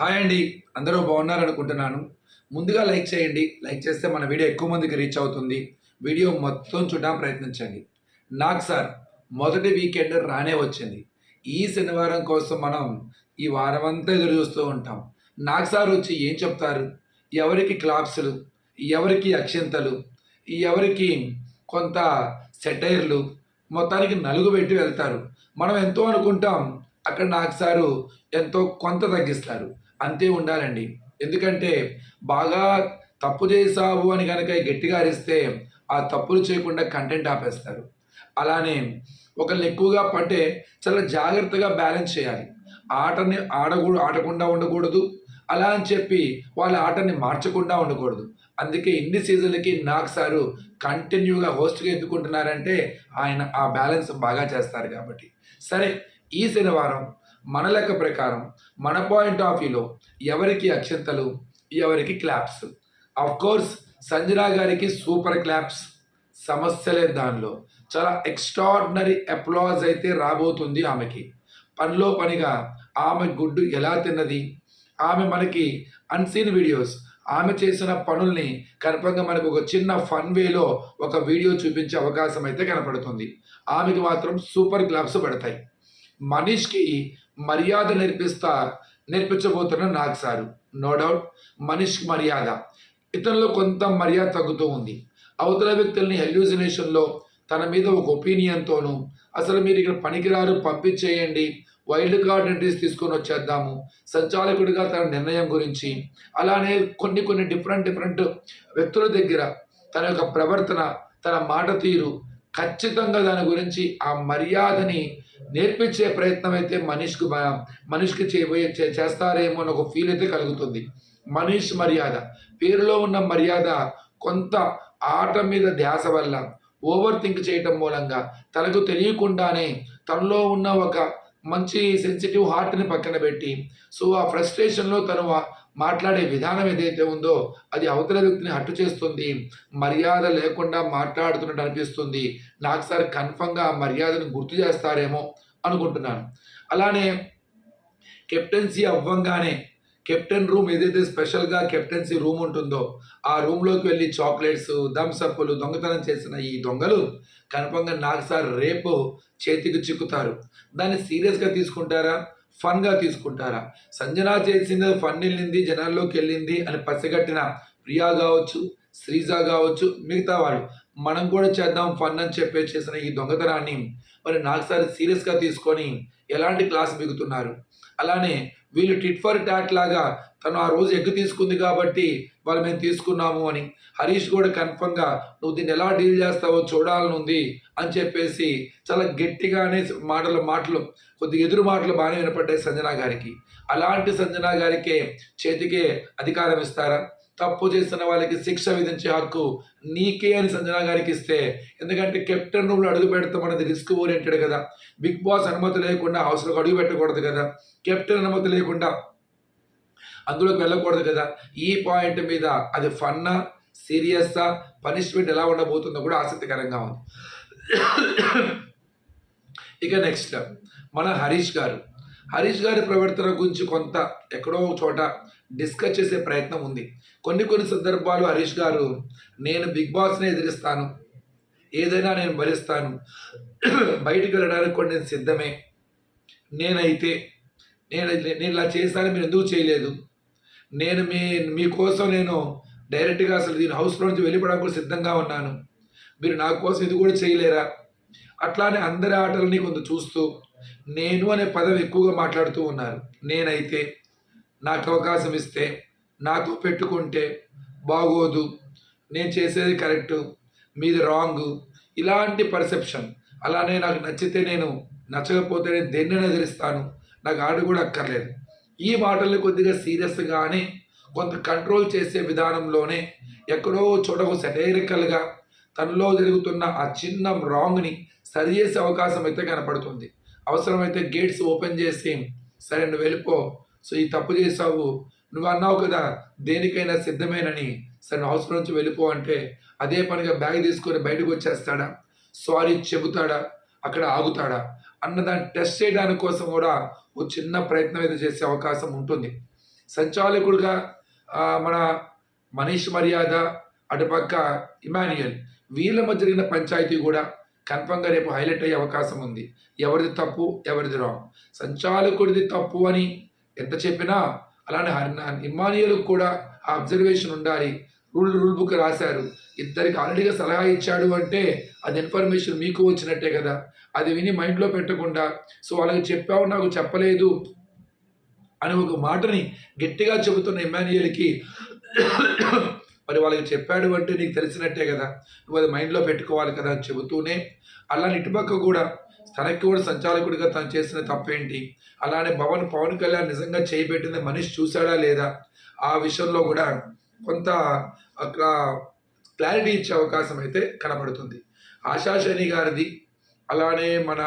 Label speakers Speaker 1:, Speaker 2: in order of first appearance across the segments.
Speaker 1: Hi అండి. అందరూ బాగున్నారనుకుంటున్నాను ముందుగా లైక్ చేయండి. లైక్ చేస్తే మన వీడియో ఎక్కువ మందికి రీచ్ అవుతుంది. వీడియో మొత్తం చూడడానికి ప్రయత్నించండి. నాకు సార్ మొదటి వీకెండ్ రానే వచ్చింది. ఈ శనివారం కోసం మనం ఈ వారం అంతా ఎదురు చూస్తూ ఉంటాం. నాకు సార్ వచ్చి ఏం చెప్తారు? ఎవరికి క్లాప్స్లు? ఎవరికి అక్షింతలు? ఎవరికి కొంత సెటైర్లు? మొత్తానికి నలుగు పెట్టి వెళ్తారు. మనం ఎంతో అనుకుంటాం అక్కడ నాకు సారు ఎంతో కొంత తగ్గిస్తారు. అంతే ఉండాలండి. ఎందుకంటే బాగా తప్పు చేసావు అని కనుక గట్టిగా అరిస్తే ఆ తప్పులు చేయకుండా కంటెంట్ ఆపేస్తారు. అలానే ఒకళ్ళు ఎక్కువగా పట్టే చాలా జాగ్రత్తగా బ్యాలెన్స్ చేయాలి. ఆటని ఆడకూడదు ఆడకుండా ఉండకూడదు. అలా అని చెప్పి వాళ్ళ ఆటని మార్చకుండా ఉండకూడదు. అందుకే ఇన్ని సీజన్లకి నాకు సారు కంటిన్యూగా హోస్ట్గా ఎత్తుకుంటున్నారంటే ఆయన ఆ బ్యాలెన్స్ బాగా చేస్తారు కాబట్టి. సరే ఈ శనివారం మన లెక్క ప్రకారం మన పాయింట్ ఆఫ్ వ్యూలో ఎవరికి అక్షంతలు ఎవరికి క్లాప్స్ ఆఫ్ కోర్స్ సంజనా గారికి సూపర్ క్లాప్స్ సమస్య దానిలో. చాలా ఎక్స్ట్రాడినరీ అప్లాజ్ అయితే రాబోతుంది ఆమెకి. పనిలో పనిగా ఆమె గుడ్డు ఎలా తిన్నది? ఆమె మనకి అన్సీన్ వీడియోస్ ఆమె చేసిన పనుల్ని కనపంగా మనకు ఒక చిన్న ఫన్ వేలో ఒక వీడియో చూపించే అవకాశం అయితే కనపడుతుంది. ఆమెకి మాత్రం సూపర్ గ్లాబ్స్ పడతాయి. మనీష్కి మర్యాద నేర్పిస్తా నేర్పించబోతున్న నాకు సారు. నో డౌట్ మనిషికి మర్యాద. ఇతనిలో కొంత మర్యాద తగ్గుతూ ఉంది. అవతల వ్యక్తుల్ని హెల్యూజినేషన్లో తన మీద ఒక ఒపీనియన్తోనూ అసలు మీరు ఇక్కడ పనికిరారు పంపించేయండి వైల్డ్ కార్డ్ ఎంట్రీస్ తీసుకొని వచ్చేద్దాము సంచాలకుడిగా తన నిర్ణయం గురించి. అలానే కొన్ని కొన్ని డిఫరెంట్ డిఫరెంట్ వ్యక్తుల దగ్గర తన యొక్క ప్రవర్తన తన మాట తీరు ఖచ్చితంగా దాని గురించి ఆ మర్యాదని నేర్పించే ప్రయత్నం అయితే మనిషికి మనిషికి చేయబోయే చేస్తారేమో అని ఒక ఫీల్ అయితే కలుగుతుంది. మనీష్ మర్యాద. పేరులో ఉన్న మర్యాద కొంత ఆట మీద ధ్యాస వల్ల ఓవర్ థింక్ చేయటం మూలంగా తనకు తెలియకుండానే తనలో ఉన్న ఒక మంచి సెన్సిటివ్ హార్ట్ని పక్కన పెట్టి సో ఆ ఫ్రస్ట్రేషన్లో తను మాట్లాడే విధానం ఏదైతే ఉందో అది అవతల వ్యక్తిని హట్టు చేస్తుంది మర్యాద లేకుండా మాట్లాడుతున్నట్టు అనిపిస్తుంది. నాకు సార్ కన్ఫర్మ్గా మర్యాదను గుర్తు చేస్తారేమో అనుకుంటున్నాను. అలానే కెప్టెన్సీ అవ్వంగానే కెప్టెన్ రూమ్ ఏదైతే స్పెషల్గా కెప్టెన్సీ రూమ్ ఉంటుందో ఆ రూమ్లోకి వెళ్ళి చాక్లెట్స్ థమ్సప్లు దొంగతనం చేసిన ఈ దొంగలు కన్ఫర్మ్గా నాకు సార్ రేపు చేతికి చిక్కుతారు. దాన్ని సీరియస్గా తీసుకుంటారా? ఫన్గా తీసుకుంటారా? సంజన చేసింది ఫన్ వెళ్ళింది జనాల్లోకి వెళ్ళింది అని పసిగట్టిన ప్రియా కావచ్చు శ్రీజ కావచ్చు మిగతా వాళ్ళు మనం కూడా చేద్దాం ఫన్ అని చెప్పే చేసిన ఈ దొంగతనాన్ని మరి నాకు సార్ సీరియస్గా తీసుకొని ఎలాంటి క్లాస్ మిగుతున్నారు? అలానే వీళ్ళు టిట్ ఫర్ టాట్ లాగా తను ఆ రోజు ఎగ్గు తీసుకుంది కాబట్టి వాళ్ళు మేము తీసుకున్నాము అని హరీష్ కూడా కన్ఫర్మ్గా నువ్వు దీన్ని ఎలా డీల్ చేస్తావో చూడాలనుంది అని చెప్పేసి చాలా గట్టిగానే మాటలు మాటలు కొద్ది ఎదురు మాటలు బాగానే వినపడ్డాయి సంజనా గారికి. అలాంటి సంజనా గారికే చేతికే అధికారం ఇస్తారా? తప్పు చేసిన వాళ్ళకి శిక్ష విధించే హక్కు నీకే అని సంజనా గారికి ఇస్తే. ఎందుకంటే కెప్టెన్ రూమ్లో అడుగు పెడతాం అనేది రిస్క్ ఓరియంటెడ్ కదా. బిగ్ బాస్ అనుమతి లేకుండా హౌస్లో అడుగు పెట్టకూడదు కదా. కెప్టెన్ అనుమతి లేకుండా అందులోకి వెళ్ళకూడదు కదా. ఈ పాయింట్ మీద అది ఫన్నా సీరియస్సా పనిష్మెంట్ ఎలా ఉండబోతుందో కూడా ఆసక్తికరంగా ఉంది. ఇక నెక్స్ట్ మన హరీష్ గారు. హరీష్ గారి ప్రవర్తన గురించి కొంత ఎక్కడో ఒక చోట డిస్కస్ చేసే ప్రయత్నం ఉంది. కొన్ని కొన్ని సందర్భాలు హరీష్ గారు నేను బిగ్ బాస్ని ఎదిరిస్తాను. ఏదైనా నేను భరిస్తాను. బయటికి వెళ్ళడానికి కూడా నేను సిద్ధమే. నేనైతే నేను నేను ఇలా చేశాను మీరు ఎందుకు చేయలేదు? నేను మీ మీకోసం నేను డైరెక్ట్గా అసలు దీని హౌస్లో నుంచి వెళ్ళిపోవడానికి కూడా సిద్ధంగా ఉన్నాను. మీరు నా కోసం ఇది కూడా చేయలేరా? అట్లానే అందరి ఆటలని కొంత చూస్తూ నేను అనే పదం ఎక్కువగా మాట్లాడుతూ ఉన్నారు. నేనైతే నాకు అవకాశం ఇస్తే నాతో పెట్టుకుంటే బాగోదు. నేను చేసేది కరెక్టు మీది రాంగ్ ఇలాంటి పర్సెప్షన్. అలానే నాకు నచ్చితే నేను నచ్చకపోతే నేను దేన్ని ఎదిరిస్తాను. నాకు ఆడు కూడా అక్కర్లేదు. ఈ మాటల్ని కొద్దిగా సీరియస్గానే కొంత కంట్రోల్ చేసే విధానంలోనే ఎక్కడో చోట సెటైరికల్గా తనలో జరుగుతున్న ఆ చిన్న రాంగ్ని సరి చేసే అవకాశం అయితే కనపడుతుంది. అవసరమైతే గేట్స్ ఓపెన్ చేసి సరే నువ్వు వెళ్ళిపో సో ఈ తప్పు చేసావు నువ్వు అన్నావు కదా దేనికైనా సిద్ధమేనని సరే అవసరం నుంచి వెళ్ళిపో అంటే అదే పనిగా బ్యాగ్ తీసుకొని బయటకు వచ్చేస్తాడా? సారీ చెబుతాడా? అక్కడ ఆగుతాడా? అన్నదాన్ని టెస్ట్ చేయడానికి కోసం కూడా ఓ చిన్న ప్రయత్నం అయితే చేసే అవకాశం ఉంటుంది. సంచాలకుడుగా మన మనీష్ మర్యాద అటుపక్క ఇమాన్యుయల్ వీళ్ళ మధ్య జరిగిన పంచాయతీ కూడా కన్ఫర్మ్గా రేపు హైలైట్ అయ్యే అవకాశం ఉంది. ఎవరిది తప్పు ఎవరిది రాంగ్. సంచాలకుడిది తప్పు అని ఎంత చెప్పినా అలానే హరి కూడా ఆ అబ్జర్వేషన్ ఉండాలి. రూల్ రూల్ బుక్ రాశారు. ఇద్దరికి ఆల్రెడీగా సలహా ఇచ్చాడు అంటే అది ఇన్ఫర్మేషన్ మీకు వచ్చినట్టే కదా. అది విని మైండ్లో పెట్టకుండా సో వాళ్ళకి చెప్పావు నాకు చెప్పలేదు అని ఒక మాటని గట్టిగా చెబుతున్న ఇమాన్యుయల్కి మరి వాళ్ళకి చెప్పాడు అంటే నీకు తెలిసినట్టే కదా. నువ్వు అది మైండ్లో పెట్టుకోవాలి కదా అని చెబుతూనే అలా ఇటుపక్క కూడా తనకి కూడా సంచాలకుడిగా తను చేసిన తప్పేంటి? అలానే భవన్ పవన్ కళ్యాణ్ నిజంగా చేయబెట్టింది మనిషి చూశాడా లేదా? ఆ విషయంలో కూడా కొంత అక్కడ క్లారిటీ ఇచ్చే అవకాశం అయితే కనబడుతుంది. ఆశా శని గారిది అలానే మన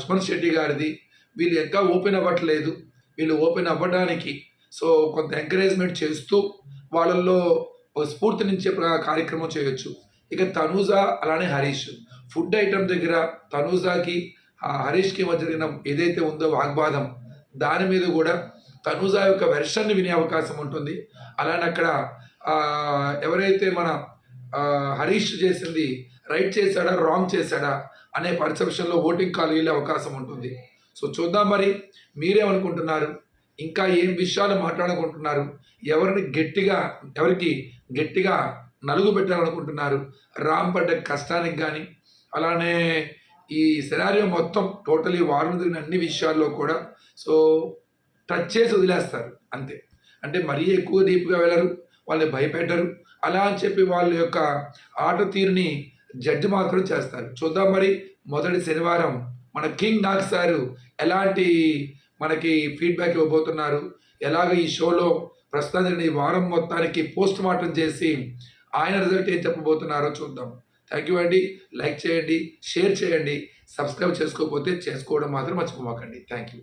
Speaker 1: సుమన్ శెట్టి గారిది వీళ్ళు ఇంకా ఓపెన్ అవ్వట్లేదు. వీళ్ళు ఓపెన్ అవ్వడానికి సో కొంత ఎంకరేజ్మెంట్ చేస్తూ వాళ్ళల్లో స్ఫూర్తినించే ప్ర- కార్యక్రమం చేయొచ్చు. ఇక తనూజ అలానే హరీష్. ఫుడ్ ఐటమ్ దగ్గర తనూజాకి హరీష్కి మధ్య జరిగిన ఏదైతే ఉందో వాగ్వాదం దాని మీద కూడా తనూజ యొక్క వెర్షన్ని వినే అవకాశం ఉంటుంది. అలానే అక్కడ ఎవరైతే మన హరీష్ చేసింది రైట్ చేశాడా రాంగ్ చేశాడా అనే పర్సెప్షన్లో ఓటింగ్ కాల్ వెళ్ళే అవకాశం ఉంటుంది. సో చూద్దాం మరి మీరేమనుకుంటున్నారు? ఇంకా ఏం విషయాలు మాట్లాడుకుంటున్నారు? ఎవరిని గట్టిగా ఎవరికి గట్టిగా నలుగు పెట్టాలనుకుంటున్నారు? రామ్ పడ్డ కష్టానికి కానీ అలానే ఈ సినారియో మొత్తం టోటలీ వారం తిరిగిన అన్ని విషయాల్లో కూడా సో టచ్ చేసి వదిలేస్తారు అంతే. అంటే మరీ ఎక్కువ డీప్గా వెళ్ళరు వాళ్ళని భయపెట్టరు. అలా అని చెప్పి వాళ్ళ యొక్క ఆట తీరుని జడ్జి మాత్రం చేస్తారు. చూద్దాం మరి మొదటి శనివారం మన కింగ్ నాగ్ సారు ఎలాంటి మనకి ఫీడ్బ్యాక్ ఇవ్వబోతున్నారు. ఎలాగ ఈ షోలో ప్రస్తుతం ఈ వారం మొత్తానికి పోస్ట్ మార్టం చేసి ఆయన రిజల్ట్ ఏం చెప్పబోతున్నారో చూద్దాం. థ్యాంక్ యూ అండి. లైక్ చేయండి షేర్ చేయండి. సబ్స్క్రైబ్ చేసుకోకపోతే చేసుకోవడం మాత్రం మర్చిపోమాకండి. Thank you